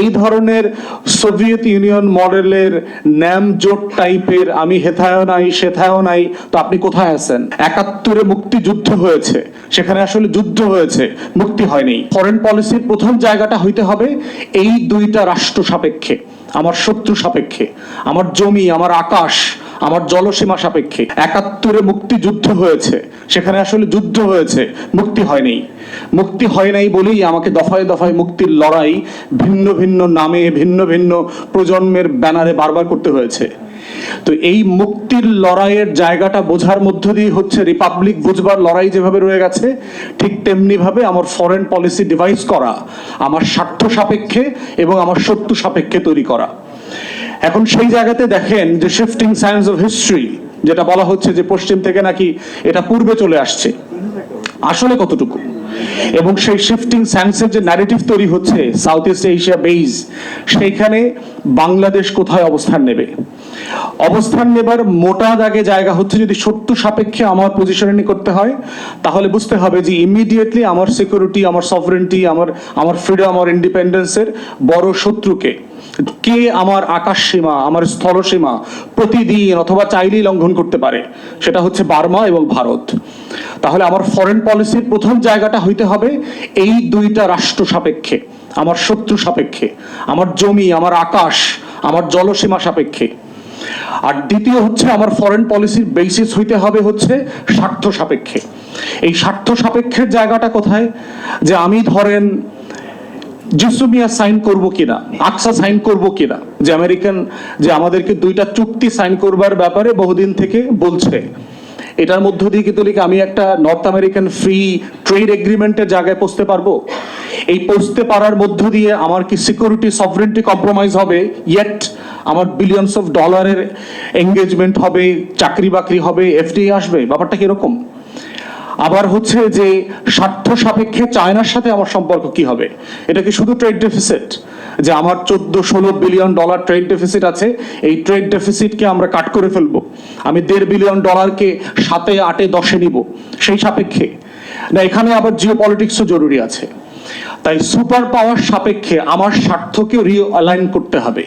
এই ধরনের Soviet union মডেলের ন্যাম জোট টাইপের আমি হেথায় নাই, সেথায়ও নাই, তো আপনি কোথায় আছেন? একাত্তরে মুক্তিযুদ্ধ হয়েছে, সেখানে আসলে যুদ্ধ হয়েছে, মুক্তি হয়নি। ফরেন পলিসির প্রথম জায়গাটা হইতে হবে এই দুইটা রাষ্ট্র সাপেক্ষে, আমার শত্রু সাপেক্ষে, আমার জমি, আমার আকাশ আমার জলসীমা সাপেক্ষে। একাত্তরে মুক্তিযুদ্ধ হয়েছে। সেখানে আসলে যুদ্ধ হয়েছে। মুক্তি হয়নি। মুক্তি হয় নাই বলেই আমাকে দফায় দফায় মুক্তির লড়াই ভিন্ন ভিন্ন নামে, ভিন্ন ভিন্ন প্রজন্মের ব্যানারে বারবার করতে হয়েছে। তো এই মুক্তির লড়াইয়ের জায়গাটা বোঝার মধ্য দিয়ে হচ্ছে রিপাবলিক বুঝবার লড়াই যেভাবে রয়ে গেছে, ঠিক তেমনি ভাবে আমার ফরেন পলিসি ডিভাইস করা, আমার স্বার্থ সাপেক্ষে এবং আমার শত্রু সাপেক্ষে তৈরি করা। এখন সেই জায়গাতে দেখেন যে শিফটিং সায়েন্স অফ হিস্ট্রি যেটা বলা হচ্ছে যে পশ্চিম থেকে নাকি এটা পূর্বে চলে আসছে। আসলে কতটুকু? এবং সেই শিফটিং সায়েন্সের যে ন্যারেটিভ তৈরি হচ্ছে সাউথ ইস্ট এশিয়া বেইজ সেইখানে বাংলাদেশ কোথায় অবস্থান নেবে? অবস্থান নেবার মোটা দাগে জায়গা হচ্ছে যদি সত্য সাপেক্ষে আমার পজিশনিং করতে হয়, তাহলে বুঝতে হবে যে ইমিডিয়েটলি আমার সিকিউরিটি আমার সফরেন্টি আমার আমার ফ্রিডম আমার ইন্ডিপেন্ডেন্সের বড় শত্রুকে। কে আমার আকাশ সীমা, আমার স্থল সীমা প্রতিদিন অথবা চাইলেই লঙ্ঘন করতে পারে, সেটা হচ্ছে বার্মা এবং ভারত। তাহলে আমার ফরেন পলিসির প্রথম জায়গাটা হইতে হবে এই দুইটা রাষ্ট্র সাপেক্ষে, আমার শত্রু সাপেক্ষে, আমার জমি, আমার আকাশ, আমার জলসীমা সাপেক্ষে। আর দ্বিতীয় হচ্ছে আমার ফরেন পলিসির বেসিস হইতে হবে হচ্ছে স্বার্থ সাপেক্ষে। এই স্বার্থ সাপেক্ষের জায়গাটা কোথায়? যে আমি ধরেন জিসুমিয়া সাইন করব কিনা, আকসা সাইন করব কিনা, যে আমেরিকান, যে আমাদেরকে দুইটা চুক্তি সাইন করবার ব্যাপারে বহুদিন থেকে বলছে। এটার মধ্য দিয়ে কিন্তু আমি একটা নর্থ আমেরিকান ফ্রি ট্রেড এগ্রিমেন্টের জায়গায় পৌঁছতে পারব? এই পৌঁছতে পারার মধ্য দিয়ে আমার কি সিকিউরিটি সফরেন্টি কম্প্রোমাইজ হবে? ইয়েট আমার বিলিয়নস অফ ডলারের এঙ্গেজমেন্ট হবে, চাকরি বাকরি হবে এফডি আসবে? ব্যাপারটা কীরকম আবার হচ্ছে যে স্বার্থ সাপেক্ষে চায়নার সাথে আমার সম্পর্ক কি হবে? এটা কি শুধু ট্রেড ডেফিসিট যে আমার চোদ্দ ষোলো বিলিয়ন ডলার ট্রেড ডেফিসিট আছে, এই ট্রেড ডেফিসিটকে আমরা কাট করে ফেলব। আমি দেড় বিলিয়ন ডলারকে সাতে, আটে, দশে নিব। সেই সাপেক্ষে। না, এখানে আবার জিও পলিটিক্সও জরুরি আছে। তাই সুপার পাওয়ার সাপেক্ষে আমার স্বার্থকে রিঅ্যালাইন করতে হবে।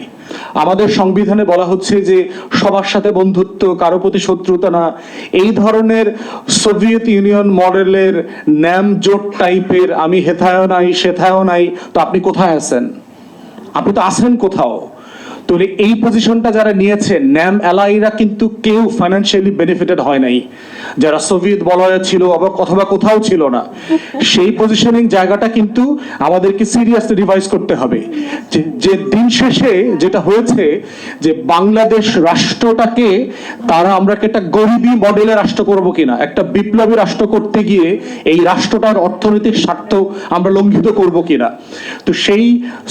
আমাদের সংবিধানে বলা হচ্ছে যে সবার সাথে বন্ধুত্ব, কারও প্রতি শত্রুতা না। এই ধরনের সোভিয়েত ইউনিয়ন মডেলের ন্যাম জোট টাইপের আমি হেথায় নাই সেথায় নাই। তো আপনি কোথায় আছেন? আপনি তো আছেন কোথাও? তো এই পজিশনটা যারা নিয়েছেন ন্যাম অ্যালাইরা কিন্তু কেউ ফাইন্যান্সিয়ালি বেনিফিটেড হয় নাই। যারা সোভিয়েত বলয়ে ছিল অথবা কোথাও ছিল না। সেই পজিশনিং জায়গাটা কিন্তু আমাদেরকে সিরিয়াসলি রিভাইজ করতে হবে। যে দিন শেষে যেটা হয়েছে, যে বাংলাদেশ রাষ্ট্রটাকে তারা আমরা একটা গরিবী মডেলের রাষ্ট্র করব কিনা? একটা বিপ্লবী রাষ্ট্র করতে গিয়ে এই রাষ্ট্রটার অর্থনৈতিক স্বার্থ আমরা লঙ্ঘিত করব কিনা? তো সেই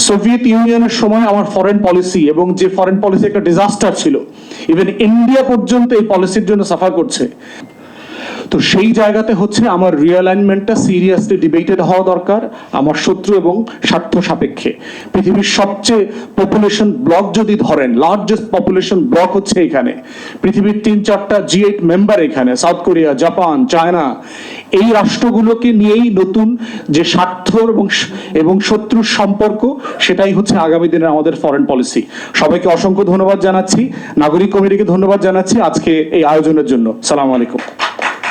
সোভিয়েত ইউনিয়নের সময় আমার ফরেন পলিসি এবং যে ফরেন পলিসি একটা ডিজাস্টার ছিল ইভেন ইন্ডিয়া পর্যন্ত এই পলিসির জন্য সাফার করছে। তো সেই জায়গাতে হচ্ছে আমার রিঅ্যালাইনমেন্টটা সিরিয়াসলি ডিবেটেড হওয়া দরকার, আমার শত্রু এবং স্বার্থ সাপেক্ষে। পৃথিবীর সবচেয়ে পপুলেশন ব্লক যদি ধরেন লার্জেস্ট পপুলেশন ব্লক হচ্ছে এখানে। পৃথিবীর তিন চারটা জি এইট মেম্বার এখানে সাউথ কোরিয়া জাপান চায়না এই রাষ্ট্রগুলোকে নিয়েই নতুন যে স্বার্থ এবং এবং শত্রুর সম্পর্ক, সেটাই হচ্ছে আগামী দিনের আমাদের ফরেন পলিসি সবাইকে অসংখ্য ধন্যবাদ জানাচ্ছি। নাগরিক কমিটিকে ধন্যবাদ জানাচ্ছি আজকে এই আয়োজনের জন্য। সালাম আলাইকুম।